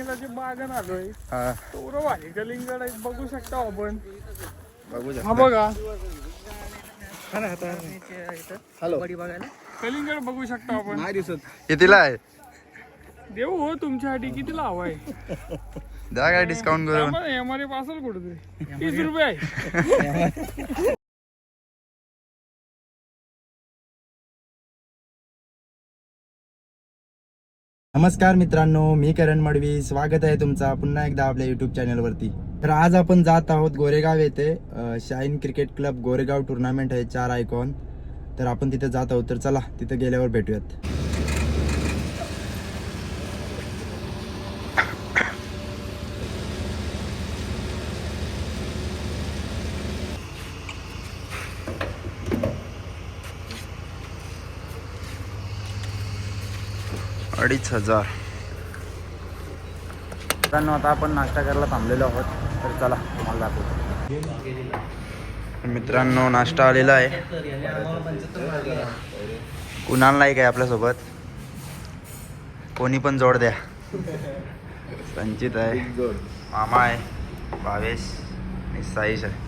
बागन आलोय हा. तेवढं भारी कलिंगड आहे बघू शकता आपण. बघू हा शकता बघा हॅलो कलिंगड बघू शकता आपण. नाही दिसत. कितीला आहे? देऊ हो तुमच्यासाठी किती लाव आहे? द्या काय डिस्काउंट करून. एम आर एफ असेल कुठे तीस रुपये आहे. नमस्कार मित्रांनो मी करण मडवी. स्वागत आहे तुमचा पुन्हा एकदा आपल्या युट्यूब चॅनलवरती तर आज आपण जात आहोत गोरेगाव येथे. Shine cricket club Goregaon tournament आहे चार आयकॉन तर आपण तिथे जात आहोत. तर चला तिथे गेल्यावर भेटूयात. अडीच हजार. मित्रांनो आता आपण नाश्ता करायला थांबलेलो आहोत. तर चला तुम्हाला दाखवतो मित्रांनो नाश्ता आलेला आहे. कुणाल नाही काय आपल्यासोबत. कोणी पण जोड द्या. संचित आहे. मामा आहे. भावेश आणि साईश आहे.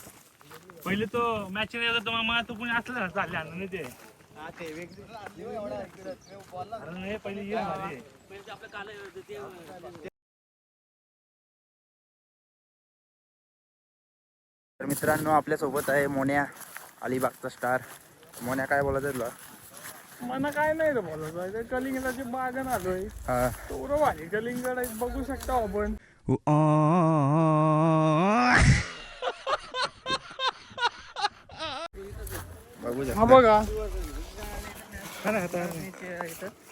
पहिले तो मॅच नाही मामा तो कोणी असला चालले आणून ते. अरे नाही, पहिले ये भारी. तर मित्रांनो आपल्यासोबत आहे मोन्या अलिबागचा स्टार मोन्या काय बोलायचं तुला? मला काय नाही रे बोलायचं कलिंगडाची बागन आलोय. हा. भारी कलिंगड आहे बघू शकता आपण बघू हा शकता बघा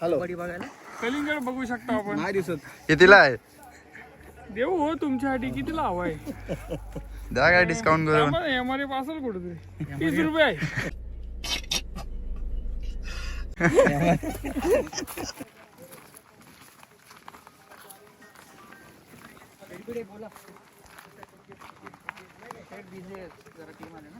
हॅलो कलिंगड बघू शकता आपण. नाही दिसत. कितीला आहे? देऊ हो तुमच्यासाठी किती लाव आहे? द्या काय डिस्काउंट करून. एम आर एफ असेल कुठे तीस रुपये आहे. बसा रे चला हा ना.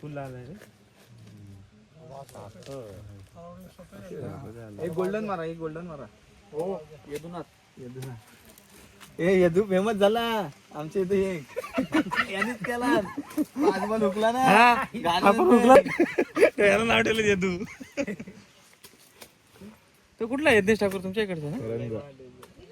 फुल आलाय रे. एक गोल्डन मारा एक गोल्डन मारा. हो. येदूनच ए यदू फेमस झाला. आमच्या इथे एक. यानेच केला. आजोबा हुकला ना. गाणं त्याला नाव ठेवलं येदू. तो कुठला यज्ञेश ठाकूर तुमच्या इकडचा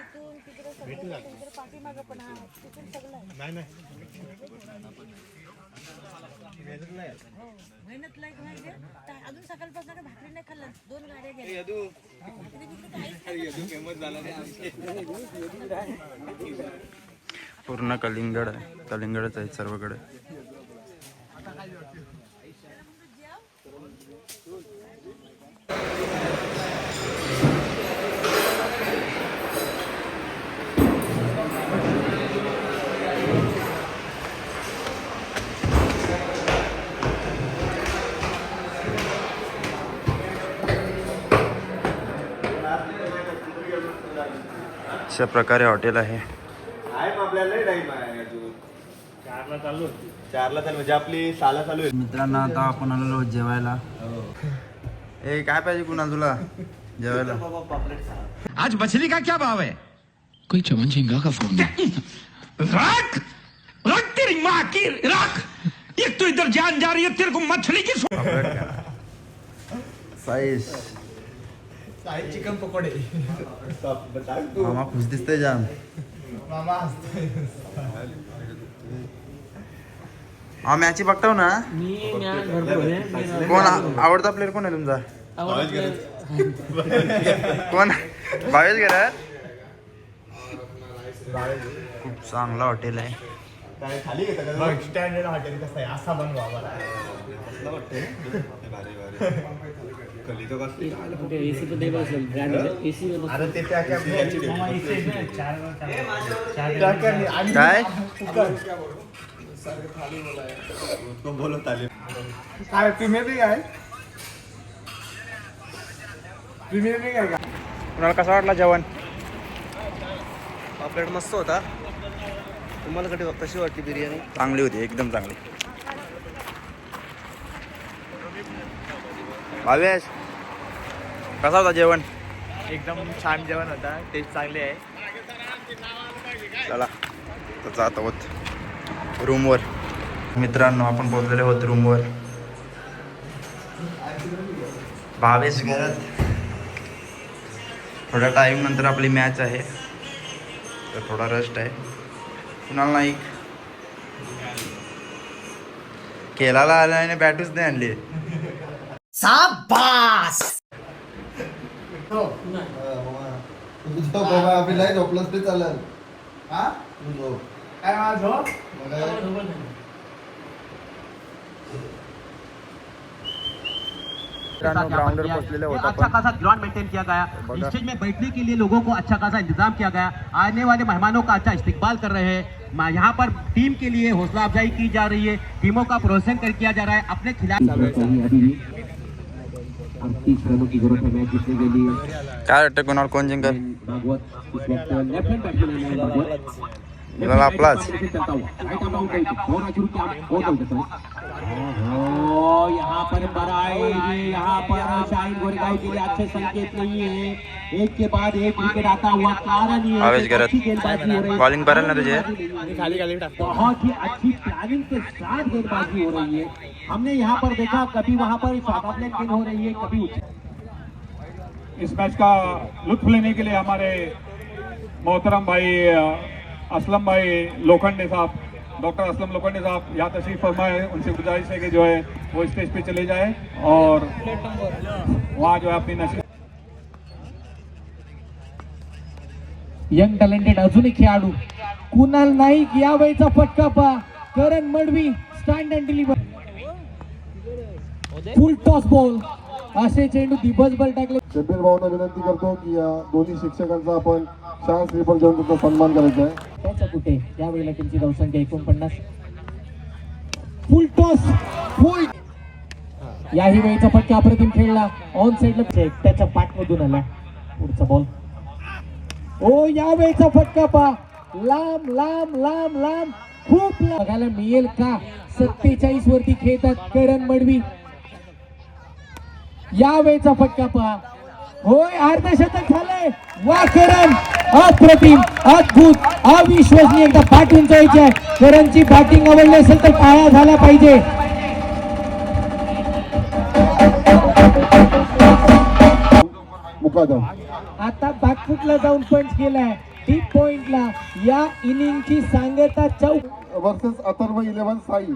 तिथून आहे तिकडे सगळं पाठीमागं पण हा तिथून सगळं आहे. हो, मेहनत लाईक म्हणजे काय अजून सकाळपासून काय भाकरी नाही खाल्लं दोन गाड्या गेल्या काहीच नाही. पूर्ण कलिंगड आहे कलिंगडच आहे सर्वकडे अशा प्रकारे हॉटेल आहे. आहे आहे चारला चालू म्हणजे आपली साला चालू आहे. मित्रांनो आता आपण आलेलो जेवायला. ए काय पाहिजे कुणाल तुला? जेवायला. आज मछली का क्या भाव है? कोई चमन झींगा का फोन रख! रख तेरी माँ की रख! एक तो इधर जान जा रही है तेरे को मछली की साईश चिकन पकोडे. मामा खुश दिसतंय जाम. हा मॅच बघताव ना? कोण आ- आवडता प्लेअर कोण आहे तुमचा? कोण? भावेश गेला खूप चांगला हॉटेल आहे. काय खाली घेता का? स्टँडर्ड हॉटेल कसं आहे? असा बनवा कसलं वाटतंय. अरे ते त्या काय? याची काय तो बोलत आले काय प्रीमियर लीग आहे? प्रीमियर लीग आहे का? कुणाला कसा वाटला जेवण? आपल्याकडे मस्त होता. तुम्हाला कधी कशी वाटली बिर्याणी? चांगली होती एकदम चांगली. भावेश कसा होता जेवण? एकदम छान जेवण होता. टेस्ट चांगली आहे. चला तर जात आहोत रूमवर. मित्रांनो आपण पोहोचलेले आहोत रूमवर. भावेश घरात. थोड्या टाईम नंतर आपली मॅच आहे. तर थोडा रेस्ट आहे. कुणाल नाईक? खेळायला आला आणि बॅटूच नाही आणली. बाबा झोपलंच ते चालेल हा? तू झोप? काय पोहोचलेले अच्छा खासा ग्राउंड मेंटेन किया गया। स्टेज में बैठने के लिए लोगों को अच्छा खासा इंतज़ाम किया गया। आने वाले मेहमानों का अच्छा इस्तेकबाल कर रहे हैं। यहाँ पर टीम के लिए हौसला अफजाई की जा रही है। टीमों का प्रोत्साहन कर किया जा रहा है। अपने खिलाफ तीस रनों की जरूरत है मैच जीतने के लिए काय वाटतं कुणाल कोण जिंकल? भागवत इस वक्त लेफ्ट हैंड बैट्समैन है भागवत आपलाच चलता हुआ राइट है. और शुरू किया और बोल देता ओहो यहाँ पर बराई यहाँ पर शाहिद गोरेगांव के लिए अच्छे संकेत नहीं है। एक के बाद एक विकेट आता हुआ कारण ये है आवेश कि अच्छी गेंदबाजी हो रही है। बॉलिंग करेल ना तुझे बहुत ही अच्छी प्लानिंग के साथ गेंदबाजी हो रही है। हमने यहाँ पर देखा कभी वहाँ पर शॉर्ट गेंद हो रही है कभी इस मैच का लुत्फ लेने के लिए हमारे मोहतरम भाई असलम भाई लोखंडे साहब डॉक्टर असलम लोखंडे साहब यहाँ तशरीफ फरमाए उनसे गुजारिश है कि जो है वो स्टेज पे चले जाए और वहाँ जो है अपनी नशे यंग टॅलेंटेड अजून एक खेळाडू. कुणाल नाईक या वेळचा फटका पा. Karan Madvi stand and deliver full toss ball असे चेंडू दिवसभर टाकले. शब्बीर भाऊंना विनंती करतो की या दोन्ही शिक्षकांचा आपण शाळा श्रीफळ देऊन त्यांचा सन्मान करायचा आहे. त्याच्या कुठे? यावेळेला त्यांची धावसंख्या एकोणपन्नास. फुल टॉस फुल याही वेळचा फटका अप्रतिम खेळला. ऑन साइडला त्याच्या पाठमधून आला. पुढचा बॉल ओ या वेळचा फटका पा. लांब लांब लांब लांब. खूप लांब. बघायला मिळेल का? सत्तेचाळीस वरती खेळतात करण मडवी. या वेळचा फटका पहा. होय अर्धशतक झालंय. वा करण अप्रतिम अद्भुत अविश्वसनीय एकदा पाठ उंचायची आहे. करणची बॅटिंग आवडली असेल तर टाळ्या झाल्या पाहिजे. मुकादम. आता बॅकफुटला जाऊन पंच केलाय. डीप पॉइंटला या इनिंगची सांगता चौक वर्सेस अथर्व इलेव्हन साई.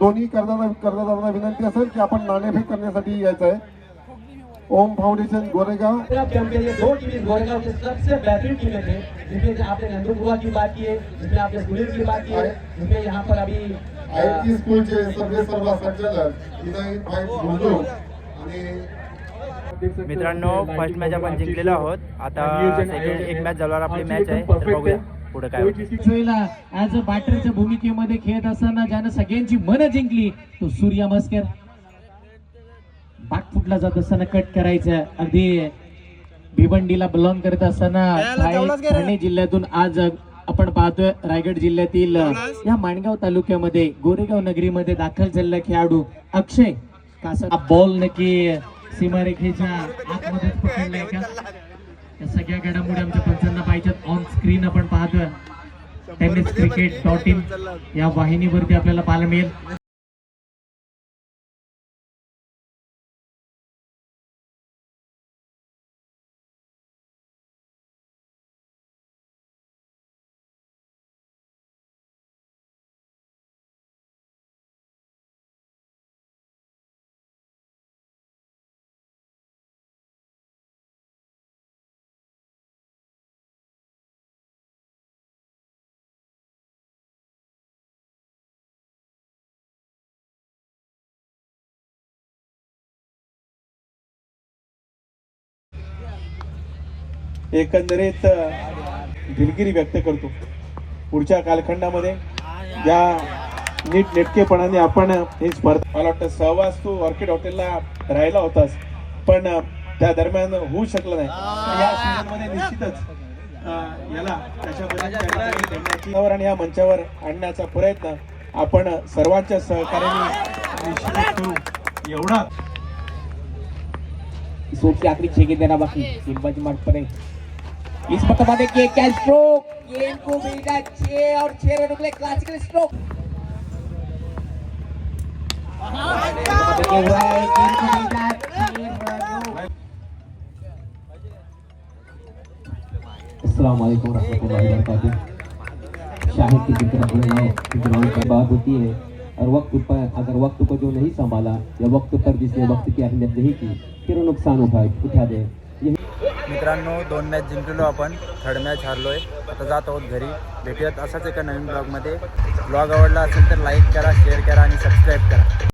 दोन्ही कर्जदार कर्जदारांना विनंती असेल की आपण नाणेफेक करण्यासाठी यायचं आहे ओम फाउंडेशन गोरेगाव। चैंपियन ये दो टीम गोरेगांव के सबसे बेहतरीन टीमें थे जिसमें आपने नंदू बुआ की बात की है जिसमें आपने सुनील की बात की है जिसमें यहाँ पर अभी स्कूलचे सर्व संचालक भाई गुंडू आणि मित्रांनो फर्स्ट मॅच आपण जिंकलेलो आहोत. आता सेकंड एक मॅच झाल्यावर आपली मॅच आहे. तर बघूया पुढे काय होतं. ऍज अ बॅटरच्या भूमिकेमध्ये खेळत असताना ज्यानं सगळ्यांची मनं जिंकली तो सूर्या मस्कर. बॅकफुटला जात असताना कट करायचं? अगदी भिवंडीला बिलॉंग करत असताना ठाणे जिल्ह्यातून आज आपण पाहतोय रायगड जिल्ह्यातील या माणगाव तालुक्यामध्ये गोरेगाव नगरीमध्ये दाखल झालेला खेळाडू अक्षय कासा बॉल नक्की सीमारेखेच्या आतमध्येच पकडलाय का? या सगळ्या घडामोडी आमच्या पंचांना पाहिजेत ऑन स्क्रीन आपण पाहतोय. टेनिस क्रिकेट डॉट इन या वाहिनीवरती आपल्याला पाहायला मिळेल. एकंदरीत दिलगिरी व्यक्त करतो. पुढच्या कालखंडामध्ये या नीट नेटकेपणाने आपण ही स्पर्धा मला वाटतं सहवास तू ऑर्किड हॉटेलला राहिला होतास पण त्या दरम्यान होऊ शकलं नाही. या सीझनमध्ये निश्चितच याला आणि या मंचावर आणण्याचा प्रयत्न आपण सर्वांच्या सहकार्याने करू. एवढा सोच आखिरी गेंद देना बाकी. गेंदबाजी मार्ग पर है इस मतलब देखिए क्या स्ट्रोक गेंद को मिलेगा छह और छह रनों के क्लासिकल स्ट्रोक शाहिद की ग्राउंड की बात होती है। और वक्त पर, अगर वक्त को जो नहीं संभाला, या वक्त पर जिसने वक्त की अहमियत नहीं की, फिर नुकसान उठाए उठा दे। मित्रांनो दोन मॅच जिंकलो आपण. थर्ड मॅच हारलो आहे आता जात आहोत घरी. भेटूयात असाच एका नवीन ब्लॉगमध्ये ब्लॉग आवडला असेल तर लाईक करा शेअर करा आणि सबस्क्राईब करा.